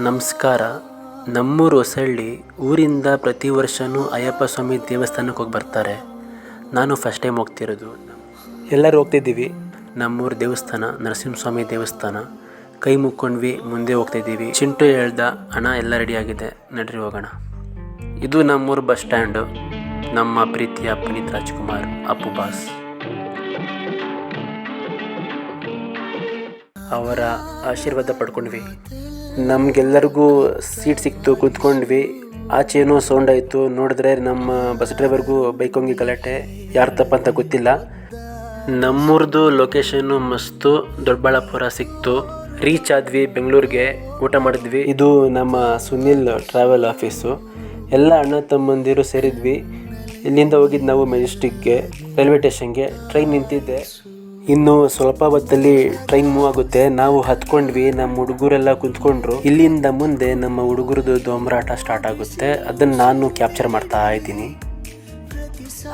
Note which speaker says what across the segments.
Speaker 1: ನಮಸ್ಕಾರ. ನಮ್ಮೂರು ಹೊಸಳ್ಳಿ ಊರಿಂದ ಪ್ರತಿ ವರ್ಷವೂ ಅಯ್ಯಪ್ಪ ಸ್ವಾಮಿ ದೇವಸ್ಥಾನಕ್ಕೆ ಹೋಗಿ ಬರ್ತಾರೆ. ನಾನು ಫಸ್ಟ್ ಟೈಮ್ ಹೋಗ್ತಿರೋದು. ಎಲ್ಲರೂ ಹೋಗ್ತಿದ್ದೀವಿ. ನಮ್ಮೂರು ದೇವಸ್ಥಾನ, ನರಸಿಂಹಸ್ವಾಮಿ ದೇವಸ್ಥಾನ. ಕೈ ಮುಕ್ಕೊಂಡ್ವಿ, ಮುಂದೆ ಹೋಗ್ತಿದ್ದೀವಿ. ಚಿಂಟು ಹೇಳ್ದ ಹಣ ಎಲ್ಲ ರೆಡಿಯಾಗಿದೆ ನಡ್ರಿ ಹೋಗೋಣ. ಇದು ನಮ್ಮೂರು ಬಸ್ ಸ್ಟ್ಯಾಂಡು. ನಮ್ಮ ಪ್ರೀತಿಯ ಪುನೀತ್ ರಾಜ್ಕುಮಾರ್, ಅಪ್ಪು ಬಾಸ್. ಅವರ ಆಶೀರ್ವಾದ ಪಡ್ಕೊಂಡ್ವಿ. ನಮಗೆಲ್ಲರಿಗೂ ಸೀಟ್ ಸಿಕ್ತು, ಕೂತ್ಕೊಂಡ್ವಿ. ಆಚೆನೂ ಸೌಂಡ್ ಆಯಿತು. ನೋಡಿದ್ರೆ ನಮ್ಮ ಬಸ್ ಡ್ರೈವರ್ಗೂ ಬೈಕೊಂಗಿ ಗಲಾಟೆ. ಯಾರು ತಪ್ಪ ಅಂತ ಗೊತ್ತಿಲ್ಲ. ನಮ್ಮೂರ್ದು ಲೊಕೇಶನ್ನು ಮಸ್ತು. ದೊಡ್ಡಬಳ್ಳಾಪುರ ಸಿಕ್ತು. ರೀಚ್ ಆದ್ವಿ ಬೆಂಗಳೂರಿಗೆ. ಊಟ ಮಾಡಿದ್ವಿ. ಇದು ನಮ್ಮ ಸುನಿಲ್ ಟ್ರಾವೆಲ್ ಆಫೀಸು ಎಲ್ಲ ಅಣ್ಣ ತಮ್ಮಂದಿರು ಸೇರಿದ್ವಿ. ಇಲ್ಲಿಂದ ಹೋಗಿದ್ದು ನಾವು ಮೆಜೆಸ್ಟಿಕ್ಗೆ ರೈಲ್ವೆ ಸ್ಟೇಷನ್ಗೆ ಟ್ರೈನ್ ನಿಂತಿದ್ದೆ. ಇನ್ನು ಸ್ವಲ್ಪ ಹೊತ್ತಲ್ಲಿ ಟ್ರೈನ್ ಮೂವ್ ಆಗುತ್ತೆ. ನಾವು ಹತ್ಕೊಂಡ್ವಿ ನಮ್ಮ ಹುಡುಗರೆಲ್ಲ ಕುಂತ್ಕೊಂಡ್ರು. ಇಲ್ಲಿಂದ ಮುಂದೆ ನಮ್ಮ ಹುಡುಗರದು ದೊಂಬರಾಟ ಸ್ಟಾರ್ಟ್ ಆಗುತ್ತೆ. ಅದನ್ನು ನಾನು ಕ್ಯಾಪ್ಚರ್ ಮಾಡ್ತಾ ಇದ್ದೀನಿ.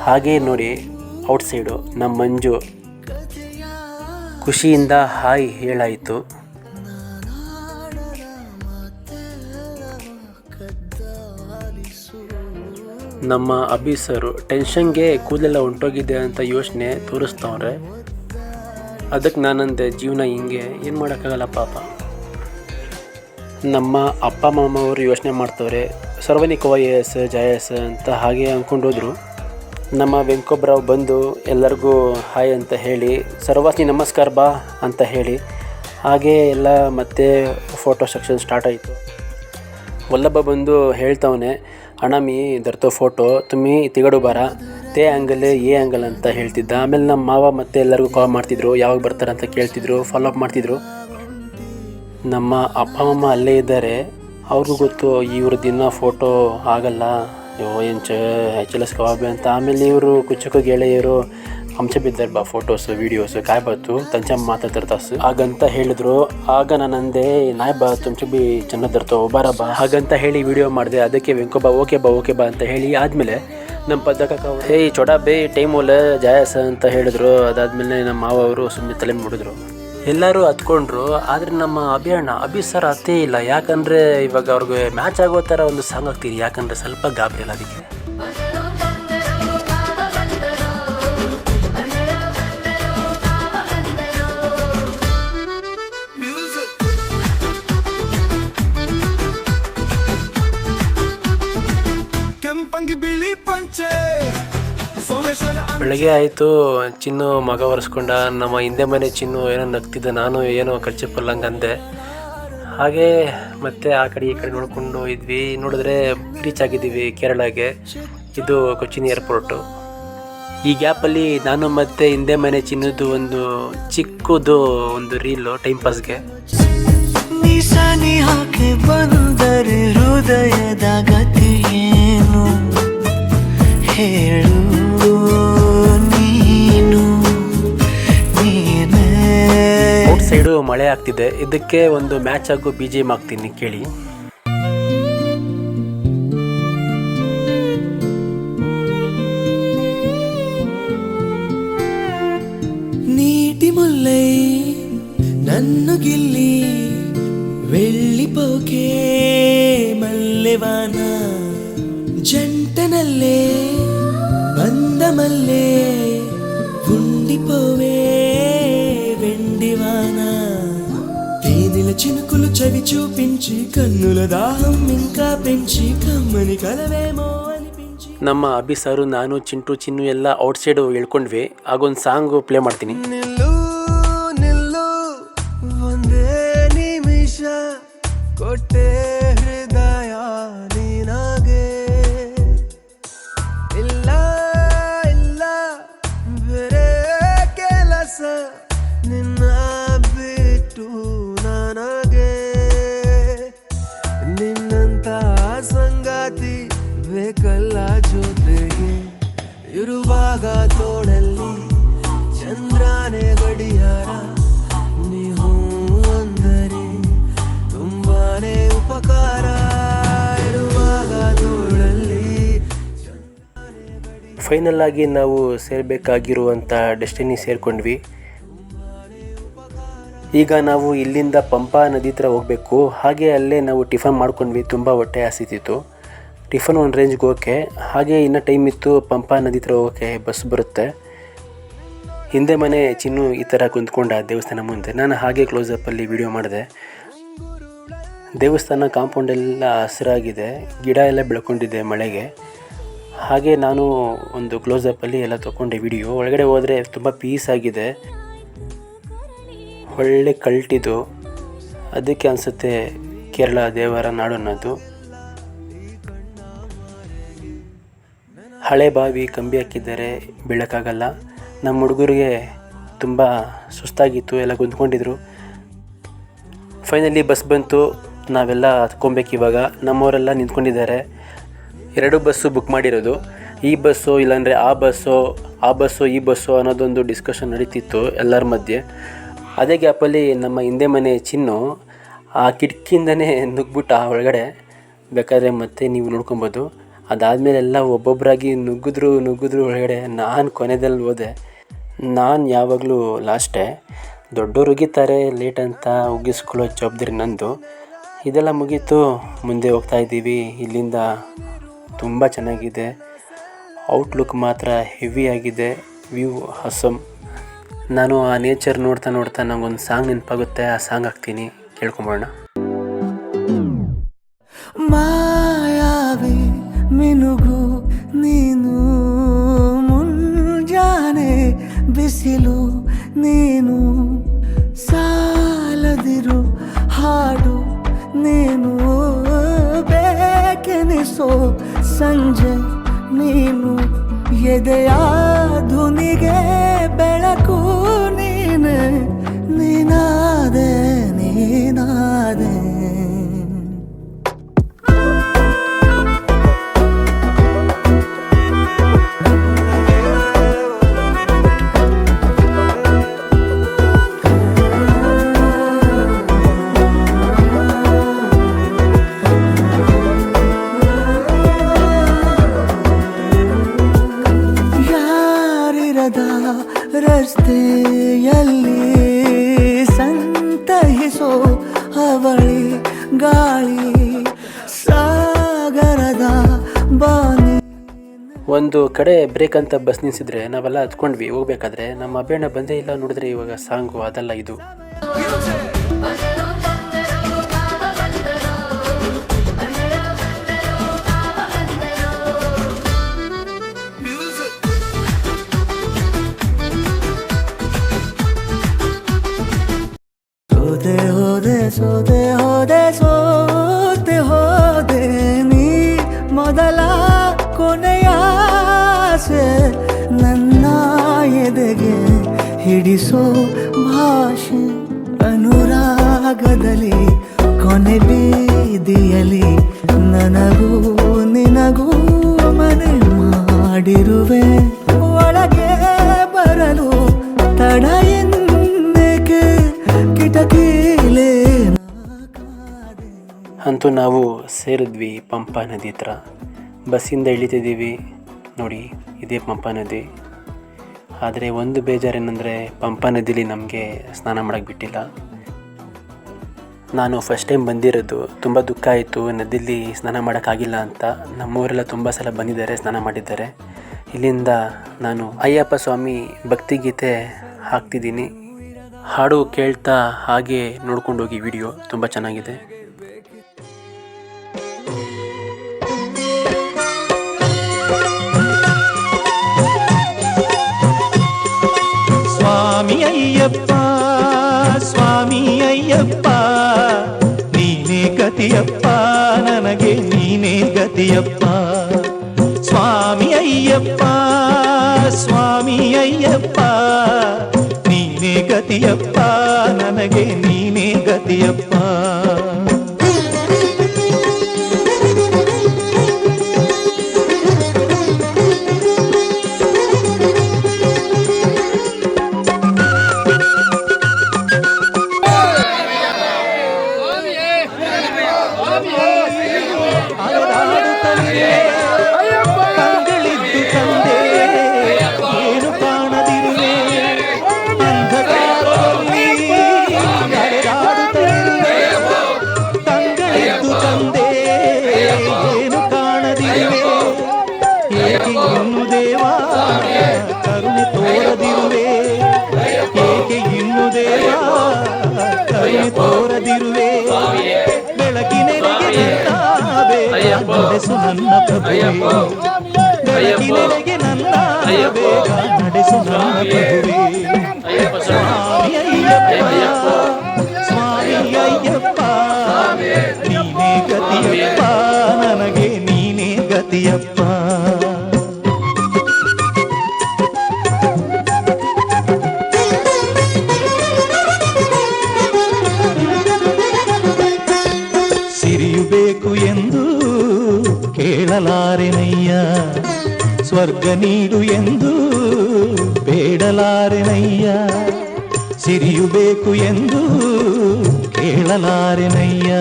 Speaker 1: ಹಾಗೆ ನೋಡಿ ಔಟ್ ಸೈಡು ನಮ್ಮ ಮಂಜು ಖುಷಿಯಿಂದ ಹಾಯ್ ಹೇಳಾಯಿತು. ನಮ್ಮ ಅಭಿ ಸರು ಟೆನ್ಷನ್ಗೆ ಕೂದಲೆಲ್ಲ ಹೊಂಟೋಗಿದೆ ಅಂತ ಯೋಚನೆ ತೋರಿಸ್ತವ್ರೆ. ಅದಕ್ಕೆ ನಾನಂದೆ, ಜೀವನ ಹಿಂಗೆ, ಏನು ಮಾಡೋಕ್ಕಾಗಲ್ಲ ಪಾಪ. ನಮ್ಮ ಅಪ್ಪ ಮಾಮ ಅವರು ಯೋಚನೆ ಮಾಡ್ತವ್ರೆ ಸರ್ವನಿಕವ ಎಸ್ ಜಯಸ್ ಅಂತ ಹಾಗೆ ಅಂದ್ಕೊಂಡು ನಮ್ಮ ವೆಂಕೋಬ್ರಾವ್ ಬಂದು ಎಲ್ಲರಿಗೂ ಹಾಯ್ ಅಂತ ಹೇಳಿ ಸರ್ವಾಸ್ನಿ ನಮಸ್ಕಾರ ಬಾ ಅಂತ ಹೇಳಿ, ಹಾಗೆ ಎಲ್ಲ ಮತ್ತೆ ಫೋಟೋ ಸೆಕ್ಷನ್ ಸ್ಟಾರ್ಟ್ ಆಯಿತು. ವಲ್ಲಭ ಬಂದು ಹೇಳ್ತವನೆ ಅಣಮಿ ದರ್ತು ಫೋಟೋ ತುಮಿ ತಿಗಡು ಬಾರ. ತೇ ಆ್ಯಂಗಲ್ ಎ ಆ್ಯಂಗಲ್ ಅಂತ ಹೇಳ್ತಿದ್ದ. ಆಮೇಲೆ ನಮ್ಮ ಮಾವ ಮತ್ತೆ ಎಲ್ಲರಿಗೂ ಕಾಲ್ ಮಾಡ್ತಿದ್ರು. ಯಾವಾಗ ಬರ್ತಾರೆ ಅಂತ ಕೇಳ್ತಿದ್ರು. ಫಾಲೋ ಅಪ್ ಮಾಡ್ತಿದ್ರು. ನಮ್ಮ ಅಪ್ಪ, ಅಮ್ಮ ಅಲ್ಲೇ ಇದ್ದಾರೆ. ಅವ್ರಿಗೂ ಗೊತ್ತು ಇವ್ರ ದಿನ ಫೋಟೋ ಆಗಲ್ಲ. ಏನು ಚ ಎಚ್ ಅಂತ. ಆಮೇಲೆ ಇವರು ಕುಚ್ಚಕ್ಕ ಗೆಳೆಯರು ಅಂಶ ಬಿದ್ದಾರೆ ಬಾ ಫೋಟೋಸು ವೀಡಿಯೋಸು ಕಾಯಿ ಬಾತು ತಂಚ ಮಾತಾಡ್ತಾರೆ ತಾಸು. ಹಾಗಂತ ಹೇಳಿದ್ರು. ಆಗ ನಾನು ಅಂದೆ, ನಾಯ್ ಬಾ, ತುಂಚ ಬಿ ಚೆನ್ನಾಗಿ ಬಾ ಹಾಗಂತ ಹೇಳಿ ವಿಡಿಯೋ ಮಾಡಿದೆ. ಅದಕ್ಕೆ ವೆಂಕೋ ಬಾ, ಓಕೆ ಬಾ ಓಕೆ ಬಾ ಅಂತ ಹೇಳಿ ಆದಮೇಲೆ ನಮ್ಮ ಪದಕ ಹೇ ಚೊಡ ಬೇ ಟೈಮ್ ಒಲ್ಲ ಜಾಯಸ ಅಂತ ಹೇಳಿದ್ರು. ಅದಾದ್ಮೇಲೆ ನಮ್ಮ ಮಾವ ಅವರು ಸುಮ್ಮನೆ ತಲೆ ಮುಡಿದ್ರು ಎಲ್ಲರೂ ಹತ್ಕೊಂಡ್ರು, ಆದರೆ ನಮ್ಮ ಅಭಿಯಣ್ಣ ಅಭಿ ಸರ್ ಅತ್ತೇ ಇಲ್ಲ. ಯಾಕಂದರೆ ಇವಾಗ ಅವ್ರಿಗೆ ಮ್ಯಾಚ್ ಆಗೋ ಥರ ಒಂದು ಸಾಂಗ್ ಆಗ್ತೀರಿ ಯಾಕಂದರೆ ಸ್ವಲ್ಪ ಗಾಬರಿ ಇಲ್ಲ ಅದಕ್ಕೆ. ಬೆಳಗ್ಗೆ ಆಯಿತು, ಚಿನ್ನು ಮಗ ಒರೆಸ್ಕೊಂಡ, ನಮ್ಮ ಹಿಂದೆ ಮನೆ ಚಿನ್ನು ಏನೋ ನಗ್ತಿದ್ದ ನಾನು ಏನೋ ಕಚ್ಚಿಪ್ಪಲ್ಲಂಗೆ ಅಂದೆ. ಹಾಗೆ ಮತ್ತೆ ಆ ಕಡೆ ಈ ಕಡೆ ನೋಡಿಕೊಂಡು ಇದ್ವಿ. ನೋಡಿದ್ರೆ ರೀಚ್ ಆಗಿದ್ದೀವಿ ಕೇರಳಗೆ. ಇದು ಕೊಚ್ಚಿನ್ ಏರ್ಪೋರ್ಟು ಈ ಗ್ಯಾಪಲ್ಲಿ ನಾನು ಮತ್ತೆ ಹಿಂದೆ ಮನೆ ಚಿನ್ನದ್ದು ಒಂದು ಚಿಕ್ಕದು ಒಂದು ರೀಲು ಟೈಮ್ ಪಾಸ್ಗೆ
Speaker 2: ಹೃದಯದ ಗತಿ ಏನು? ಹೇಳು.
Speaker 1: ಮಳೆ ಆಗ್ತಿದೆ ಇದಕ್ಕೆ ಒಂದು ಮ್ಯಾಚ್ ಆಗೋ ಬಿ ಜಿ ಎಮ್ ಹಾಕ್ತೀನಿ ಕೇಳಿ
Speaker 2: ನೀಟಿ ಮುಲ್ಲೈ ನನ್ನು ಗಿಲ್ಲಿ వెళ్ళిపోకే మల్లెవాన జంటనల్లే బందమల్లే ఉండిపోవే చినుకులు చవి చూపించి కన్నుల దాహం ఇంకా పెంచి కమ్మని కలవేమో అనిపించి
Speaker 1: ನಮ್ಮ ಅಭಿ ಸರು ನಾನು ಚಿಂಟು ಚಿನ್ನು ಎಲ್ಲ ಔಟ್ ಸೈಡು ಹೇಳ್ಕೊಂಡ್ವಿ ಆಗೊಂದು ಸಾಂಗು ಪ್ಲೇ ಮಾಡ್ತೀನಿ ಫೈನಲ್ ಆಗಿ ನಾವು ಸೇರಬೇಕಾಗಿರುವಂಥ ಡೆಸ್ಟಿನಿ ಸೇರಿಕೊಂಡ್ವಿ. ಈಗ ನಾವು ಇಲ್ಲಿಂದ ಪಂಪಾ ನದಿ ಹತ್ರ ಹೋಗಬೇಕು. ಹಾಗೆ ಅಲ್ಲೇ ನಾವು ಟಿಫನ್ ಮಾಡ್ಕೊಂಡ್ವಿ. ತುಂಬ ಹೊಟ್ಟೆ ಹಸಿತಿತ್ತು. ಟಿಫನ್ ಒಂದು ರೇಂಜ್ಗೆ ಓಕೆ ಹಾಗೆ ಇನ್ನೂ ಟೈಮ್ ಇತ್ತು ಪಂಪಾ ನದಿ ಹತ್ರ ಹೋಗೋಕ್ಕೆ ಬಸ್ ಬರುತ್ತೆ. ಹಿಂದೆ ಮನೆ ಚಿನ್ನು ಈ ಥರ ಕುಂತ್ಕೊಂಡ ದೇವಸ್ಥಾನ ಮುಂದೆ. ನಾನು ಹಾಗೆ ಕ್ಲೋಸಪ್ಪಲ್ಲಿ ವಿಡಿಯೋ ಮಾಡಿದೆ. ದೇವಸ್ಥಾನ ಕಾಂಪೌಂಡೆಲ್ಲ ಹಸಿರಾಗಿದೆ. ಗಿಡ ಎಲ್ಲ ಬೆಳ್ಕೊಂಡಿದೆ ಮಳೆಗೆ. ಹಾಗೆ ನಾನು ಒಂದು ಕ್ಲೋಸಪ್ಪಲ್ಲಿ ಎಲ್ಲ ತೊಗೊಂಡೆ ವಿಡಿಯೋ ಒಳಗಡೆ ಹೋದರೆ ತುಂಬ ಪೀಸ್ ಆಗಿದೆ. ಒಳ್ಳೆ ಕಲ್ಟಿದು ಅದಕ್ಕೆ ಅನಿಸುತ್ತೆ ಕೇರಳ ದೇವರ ನಾಡು ಅನ್ನೋದು ಹಳೆ ಬಾವಿ ಕಂಬಿ ಹಾಕಿದ್ದಾರೆ, ಬೀಳಕ್ಕಾಗಲ್ಲ. ನಮ್ಮ ಹುಡುಗರಿಗೆ ತುಂಬ ಸುಸ್ತಾಗಿತ್ತು, ಎಲ್ಲ ಕುಂತ್ಕೊಂಡಿದ್ರು. ಫೈನಲಿ ಬಸ್ ಬಂತು, ನಾವೆಲ್ಲ ಹತ್ಕೊಬೇಕು ಇವಾಗ. ನಮ್ಮವರೆಲ್ಲ ನಿಂತ್ಕೊಂಡಿದ್ದಾರೆ. ಎರಡು ಬಸ್ಸು ಬುಕ್ ಮಾಡಿರೋದು. ಈ ಬಸ್ಸು ಇಲ್ಲಾಂದರೆ ಆ ಬಸ್ಸು ಆ ಬಸ್ಸು, ಈ ಬಸ್ಸು ಅನ್ನೋದೊಂದು ಡಿಸ್ಕಷನ್ ನಡೀತಿತ್ತು ಎಲ್ಲರ ಮಧ್ಯೆ. ಅದೇ ಗ್ಯಾಪಲ್ಲಿ ನಮ್ಮ ಹಿಂದೆ ಮನೆ ಚಿನ್ನು, ಆ ಕಿಟಕಿಯಿಂದನೇ ನುಗ್ಬಿಟ್ಟು ಆ ಒಳಗಡೆ. ಬೇಕಾದರೆ ಮತ್ತೆ ನೀವು ನೋಡ್ಕೊಬೋದು. ಅದಾದಮೇಲೆ ಎಲ್ಲ ಒಬ್ಬೊಬ್ಬರಾಗಿ ನುಗ್ಗಿದ್ರು ನುಗ್ಗಿದ್ರು ಒಳಗಡೆ ನಾನು ಕೊನೆದಲ್ಲಿ ಹೋದೆ. ನಾನು ಯಾವಾಗಲೂ ಲಾಸ್ಟೇ ದೊಡ್ಡವ್ರು ಉಗಿತಾರೆ ಲೇಟ್ ಅಂತ ಉಗ್ಗಿಸ್ಕೊಳ್ಳೋ ಜವಾಬ್ದಾರಿ ನಂದು. ಇದೆಲ್ಲ ಮುಗೀತು, ಮುಂದೆ ಹೋಗ್ತಾ ಇದ್ದೀವಿ, ಇಲ್ಲಿಂದ ತುಂಬ ಚೆನ್ನಾಗಿದೆ. ಔಟ್ಲುಕ್ ಮಾತ್ರ ಹೆವಿ ಆಗಿದೆ. ವ್ಯೂ ಹಸಮ್ ನಾನು ಆ ನೇಚರ್ ನೋಡ್ತಾ ನೋಡ್ತಾ ನನಗೊಂದು ಸಾಂಗ್ ನೆನಪಾಗುತ್ತೆ. ಆ ಸಾಂಗ್ ಹಾಕ್ತೀನಿ. ಕೇಳ್ಕೊಂಬೋಣ
Speaker 2: ಮಾಯಾವಿ ಮಿನುಗು ನೀನು, ಮುಂಜಾನೆ ಬಿಸಿಲು ನೀನು, ಸಾಲದಿರು ಹಾಡು ನೀನು, ಬೇಕೆನಿಸೋ ಸಂಜೆ ನೀನು ಎದೆಯ ಧುನಿಗೆ ಬೆಳಕು ನೀನು ನೀನಾದೆ ನೀನಾದೆ.
Speaker 1: ಕಡೆ ಬ್ರೇಕ್ ಅಂತ ಬಸ್ ನಿಲ್ಸಿದ್ರೆ ನಾವೆಲ್ಲ ಹತ್ಕೊಂಡ್ವಿ. ಹೋಗ್ಬೇಕಾದ್ರೆ ನಮ್ಮ ಅಭೇಣ ಬಂದೇ ಇಲ್ಲ ನೋಡಿದ್ರೆ ಇವಾಗ ಸಾಂಗು ಅದೆಲ್ಲ ಇದು.
Speaker 2: ಸೋದೆ ಹಿಡಿಸೋ ಭಾಷೆ ಅನುರಾಗದಲ್ಲಿ, ಕೊನೆ ಬೀದಿಯಲ್ಲಿ ನನಗೂ ನಿನಗೂ ಮನೆ ಮಾಡಿರುವೆ. ಒಳಗೆ ಬರಲು ತಡ ಎಂದೇಕೆ ಕಿಟಕಿಲೇ
Speaker 1: ಅಂತೂ ನಾವು ಸೇರಿದ್ವಿ ಪಂಪಾ ನದಿ ಹತ್ರ. ಬಸ್ಸಿಂದ ಇಳಿತಿದ್ದೀವಿ. ನೋಡಿ, ಇದೇ ಪಂಪಾ ನದಿ. ಆದರೆ ಒಂದು ಬೇಜಾರೇನೆಂದರೆ ಪಂಪಾ ನದಿಲಿ ನಮಗೆ ಸ್ನಾನ ಮಾಡೋಕ್ಕೆ ಬಿಟ್ಟಿಲ್ಲ. ನಾನು ಫಸ್ಟ್ ಟೈಮ್ ಬಂದಿರೋದು ತುಂಬ ದುಃಖ ಆಯಿತು, ನದಿಲಿ ಸ್ನಾನ ಮಾಡೋಕ್ಕಾಗಿಲ್ಲ ಅಂತ. ನಮ್ಮವರೆಲ್ಲ ತುಂಬ ಸಲ ಬಂದಿದ್ದಾರೆ, ಸ್ನಾನ ಮಾಡಿದ್ದಾರೆ. ಇಲ್ಲಿಂದ ನಾನು, ಅಯ್ಯಪ್ಪ ಸ್ವಾಮಿ ಭಕ್ತಿಗೀತೆ ಹಾಕ್ತಿದ್ದೀನಿ. ಹಾಡು ಕೇಳ್ತಾ ಹಾಗೆ ನೋಡ್ಕೊಂಡು ಹೋಗಿ ವಿಡಿಯೋ ತುಂಬ ಚೆನ್ನಾಗಿದೆ.
Speaker 3: ಗತಿಯಪ್ಪ ನನಗೆ ನೀನೇ ಗತಿಯಪ್ಪ. ಸ್ವಾಮಿ ಅಯ್ಯಪ್ಪ ಸ್ವಾಮಿ ಅಯ್ಯಪ್ಪ ನೀನೇ ಗತಿಯಪ್ಪ ನನಗೆ ನೀನೇ ಗತಿಯಪ್ಪ. yeah. ನಡೆಸು ನನ್ನ ಪ್ರಭುವೇ ಬೆಳಕಿನೆಡೆಗೆ ನನ್ನ ಬೇಗ ನಡೆಸು ನನ್ನ ಪ್ರಭುವೇ ಸ್ವರ್ಗ ನೀಡು ಎಂದು ಬೇಡಲಾರೆನಯ್ಯ. ಸಿರಿಯು ಬೇಕು ಎಂದು ಕೇಳಲಾರೆನಯ್ಯ.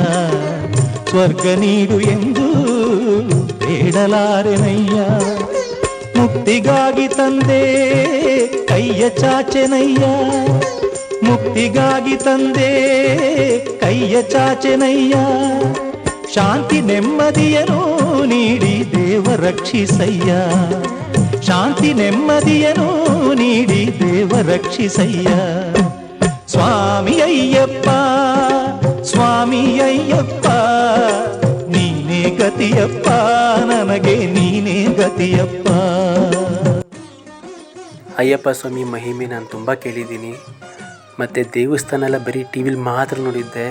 Speaker 3: ಸ್ವರ್ಗ ನೀಡು ಎಂದು ಬೇಡಲಾರೆನಯ್ಯ. ಮುಕ್ತಿಗಾಗಿ ತಂದೆ ಕೈಯ ಚಾಚೆನಯ್ಯ. ಮುಕ್ತಿಗಾಗಿ ತಂದೆ ಕೈಯ ಚಾಚೆನಯ್ಯ. ಶಾಂತಿ ನೆಮ್ಮದಿಯನು ನೀಡಿ ದೇವ ರಕ್ಷಿಸಯ್ಯ. ಶಾಂತಿ ನೆಮ್ಮದಿಯನು ನೀಡಿ ದೇವ ರಕ್ಷಿಸಯ್ಯ. ಸ್ವಾಮಿ ಅಯ್ಯಪ್ಪ ಸ್ವಾಮಿ ಅಯ್ಯಪ್ಪ, ನೀನೇ ಗತಿಯಪ್ಪ, ನನಗೆ ನೀನೇ ಗತಿಯಪ್ಪ.
Speaker 1: ಅಯ್ಯಪ್ಪ ಸ್ವಾಮಿ, ಮಹಿಮೆ ನಾನು ತುಂಬ ಕೇಳಿದ್ದೀನಿ. ಮತ್ತು ದೇವಸ್ಥಾನ ಎಲ್ಲ ಬರೀ ಟಿ ವಿಲಿ ಮಾತ್ರ ನೋಡಿದ್ದೆ.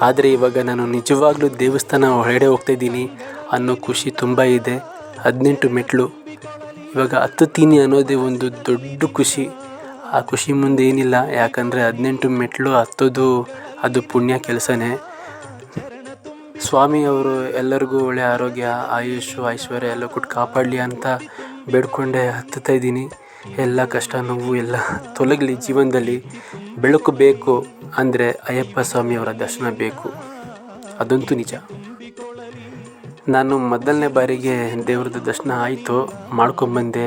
Speaker 1: ಆದರೆ ಇವಾಗ ನಾನು ನಿಜವಾಗ್ಲೂ ದೇವಸ್ಥಾನ ಹೊರಗಡೆ ಹೋಗ್ತಾಯಿದ್ದೀನಿ ಅನ್ನೋ ಖುಷಿ ತುಂಬ ಇದೆ. ಹದಿನೆಂಟು ಮೆಟ್ಲು. ಇವಾಗ ಹತ್ತುತ್ತೀನಿ ಅನ್ನೋದೇ ಒಂದು ದೊಡ್ಡ ಖುಷಿ. ಆ ಖುಷಿ ಮುಂದೆ ಏನಿಲ್ಲ. ಯಾಕಂದರೆ ಹದಿನೆಂಟು ಮೆಟ್ಲು ಹತ್ತೋದು ಅದು ಪುಣ್ಯ ಕೆಲಸನೇ. ಸ್ವಾಮಿ ಅವರು ಎಲ್ಲರಿಗೂ ಒಳ್ಳೆಯ ಆರೋಗ್ಯ, ಆಯುಷು, ಐಶ್ವರ್ಯ ಎಲ್ಲ ಕೊಟ್ಟು ಕಾಪಾಡಲಿ ಅಂತ ಬೇಡ್ಕೊಂಡೆ ಹತ್ತುತ್ತಾ ಇದ್ದೀನಿ. ಎಲ್ಲ ಕಷ್ಟ, ನೋವು ಎಲ್ಲ ತೊಲಗಲಿ ಜೀವನದಲ್ಲಿ. ಬೆಳಕು ಬೇಕು ಅಂದರೆ ಅಯ್ಯಪ್ಪ ಸ್ವಾಮಿಯವರ ದರ್ಶನ ಬೇಕು. ಅದಂತೂ ನಿಜ. ನಾನು ಮೊದಲನೇ ಬಾರಿಗೆ ದೇವ್ರದ್ದು ದರ್ಶನ ಆಯಿತು ಮಾಡ್ಕೊಂಬಂದೆ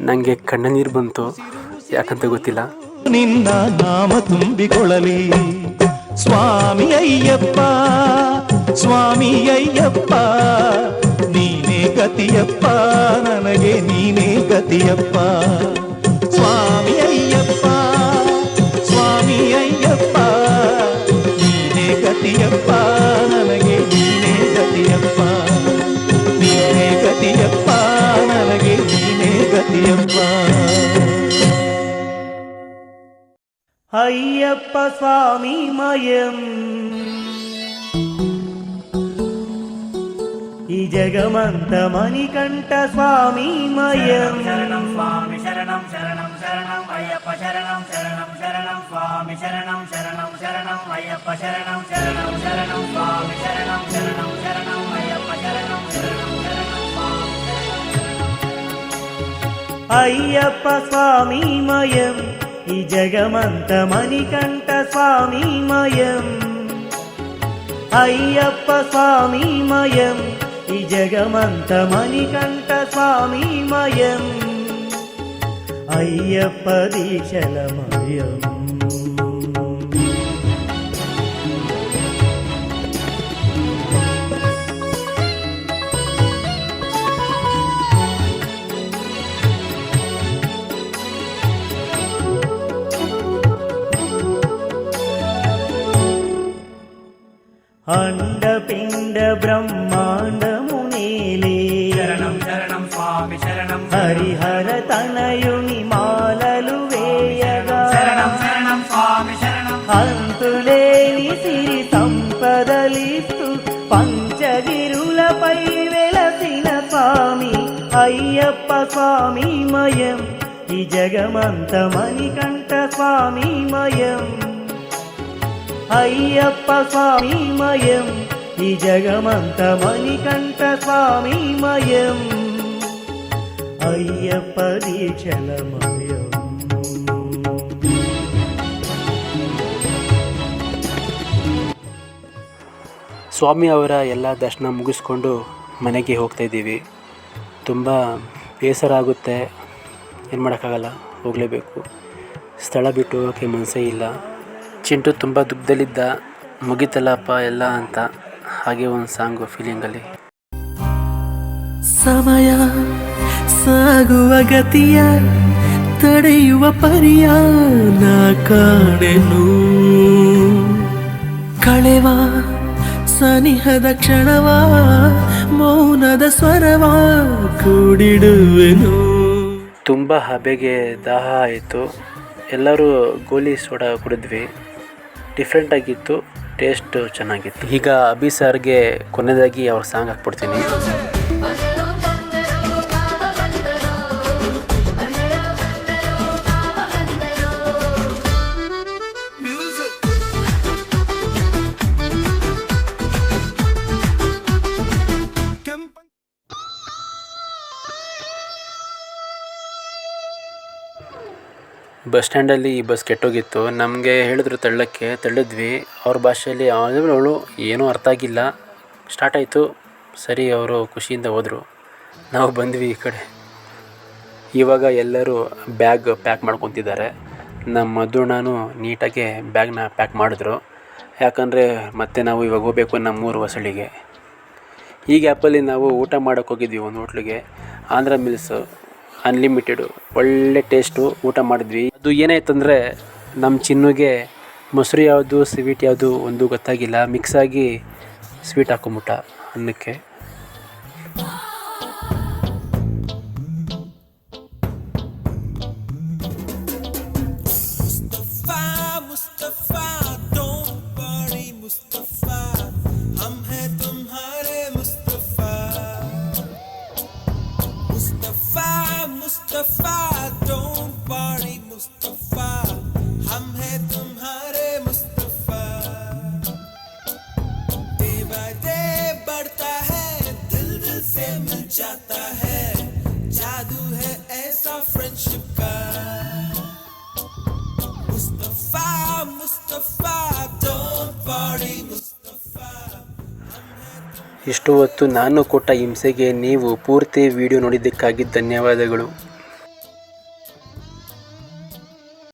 Speaker 1: ನನಗೆ ಕಣ್ಣ ನೀರು ಬಂತು. ಯಾಕಂತ ಗೊತ್ತಿಲ್ಲ.
Speaker 3: ನಿನ್ನ ನಾಮ ತುಂಬಿಕೊಳ್ಳಲಿ. ಸ್ವಾಮಿ ಅಯ್ಯಪ್ಪ ಸ್ವಾಮಿ ಅಯ್ಯಪ್ಪ, ನೀನೇ ಗತಿಯಪ್ಪ, ನನಗೆ ನೀನೇ ಗತಿಯಪ್ಪ.
Speaker 4: అయ్యప్ప స్వామి మయం ఈ జగమంత మణికంఠ స్వామి మయం శరణం స్వామి శరణం శరణం శరణం అయ్యప్ప శరణం శరణం శరణం స్వామి శరణం శరణం శరణం అయ్యప్ప శరణం శరణం శరణం స్వామి శరణం శరణం శరణం అయ్యప్ప శరణం అయ్యప్ప స్వామి మయం ఈ జగమంత మణికంఠ స్వామి మయం అయ్యప్ప స్వామి మయం ఈ జగమంత మణికంఠ స్వామి మయం అయ్యప్ప దీక్షల మయం. అండపిండ బ్రహ్మాండమునేలే శరణం శరణం స్వామి శరణం. హరిహర తనయుని మాలలు వేయగా. శరణం శరణం స్వామి శరణం. అంతులేని సిరి సంపదలిస్తూ పంచగిరులపై వెలసిన స్వామి అయ్యప్ప స్వామి మయం ఈ జగమంత మణికంఠ స్వామి మయం అయ్యప్ప స్వామి మయం ఈ జగమంత మణికంఠ స్వామి మయం అయ్యప్ప దీక్షలమయం
Speaker 1: ಸ್ವಾಮಿ ಅವರ ಎಲ್ಲ ದರ್ಶನ ಮುಗಿಸ್ಕೊಂಡು ಮನೆಗೆ ಹೋಗ್ತಾ ಇದ್ದೀವಿ ತುಂಬ ಬೇಸರ ಆಗುತ್ತೆ ಏನು ಮಾಡೋಕ್ಕಾಗಲ್ಲ ಹೋಗಲೇಬೇಕು ಸ್ಥಳ ಬಿಟ್ಟು ಹೋಗೋಕ್ಕೆ ಮನಸ್ಸೇ ಇಲ್ಲ ಚಿಂಟು ತುಂಬ ದುಃಖದಲ್ಲಿದ್ದ ಮುಗಿತಲ್ಲಪ್ಪ ಎಲ್ಲ ಅಂತ ಹಾಗೆ ಒಂದು ಸಾಂಗು ಫೀಲಿಂಗಲ್ಲಿ
Speaker 2: ಸಮಯ ಸಾಗುವ ಗತಿಯ ತಡೆಯುವ ಪರಿಯ ನಾ ಕಾಣೆನು ಕಳೆವ ಸನಿಹದ ಕ್ಷಣವ ಮೌನದ ಸ್ವರವ ಕೂಡಿಡುವೆನು.
Speaker 1: ತುಂಬ ಹಬೆಗೆ ದಾಹ ಆಯಿತು. ಎಲ್ಲರೂ ಗೋಲಿ ಸೋಡಾ ಕುಡಿದ್ವಿ. ಡಿಫ್ರೆಂಟಾಗಿತ್ತು ಟೇಸ್ಟ್ ಚೆನ್ನಾಗಿತ್ತು. ಈಗ ಅಭಿ ಸರ್ಗೆ ಕೊನೆಯದಾಗಿ ಅವ್ರ ಸಾಂಗ್ ಹಾಕ್ಬಿಡ್ತೀನಿ. ಬಸ್ ಸ್ಟ್ಯಾಂಡಲ್ಲಿ ಈ ಬಸ್ ಕೆಟ್ಟೋಗಿತ್ತು. ನಮಗೆ ಹೇಳಿದ್ರು ತಳ್ಳಕ್ಕೆ, ತಳ್ಳಿದ್ವಿ. ಅವ್ರ ಭಾಷೆಯಲ್ಲಿ ಅವಳು ಏನೂ ಅರ್ಥ ಆಗಿಲ್ಲ. ಸ್ಟಾರ್ಟ್ ಆಯಿತು. ಸರಿ, ಅವರು ಖುಷಿಯಿಂದ ಹೋದರು. ನಾವು ಬಂದ್ವಿ ಈ ಕಡೆ. ಇವಾಗ ಎಲ್ಲರೂ ಬ್ಯಾಗ್ ಪ್ಯಾಕ್ ಮಾಡ್ಕೊತಿದ್ದಾರೆ. ನಮ್ಮ ಮಧುಣ್ಣನು ನೀಟಾಗಿ ಬ್ಯಾಗ್ನ ಪ್ಯಾಕ್ ಮಾಡಿದ್ರು. ಯಾಕಂದರೆ ಮತ್ತೆ ನಾವು ಇವಾಗ ಹೋಗಬೇಕು ನಮ್ಮೂರು ಹೊಸಳಿಗೆ. ಈ ಗ್ಯಾಪಲ್ಲಿ ನಾವು ಊಟ ಮಾಡೋಕ್ಕೆ ಹೋಗಿದ್ವಿ ಒಂದು ಹೋಟ್ಲಿಗೆ. ಆಂಧ್ರ ಮಿಲ್ಸು ಅನ್ಲಿಮಿಟೆಡು ಒಳ್ಳೆ ಟೇಸ್ಟು ಊಟ ಮಾಡಿದ್ವಿ. ಅದು ಏನಾಯ್ತಂದರೆ ನಮ್ಮ ಚಿನ್ನುಗೆ ಮೊಸರು ಯಾವುದು ಸ್ವೀಟ್ ಯಾವುದು ಒಂದು ಗೊತ್ತಾಗಿಲ್ಲ. ಮಿಕ್ಸಾಗಿ ಸ್ವೀಟ್ ಹಾಕೊಂಬಿಟ್ಟ ಅನ್ನಕ್ಕೆ. ಇಷ್ಟು ಹೊತ್ತು ನಾನು ಕೊಟ್ಟ ಹಿಂಸೆಗೆ ನೀವು ಪೂರ್ತಿ ವಿಡಿಯೋ ನೋಡಿದ್ದಕ್ಕಾಗಿ ಧನ್ಯವಾದಗಳು.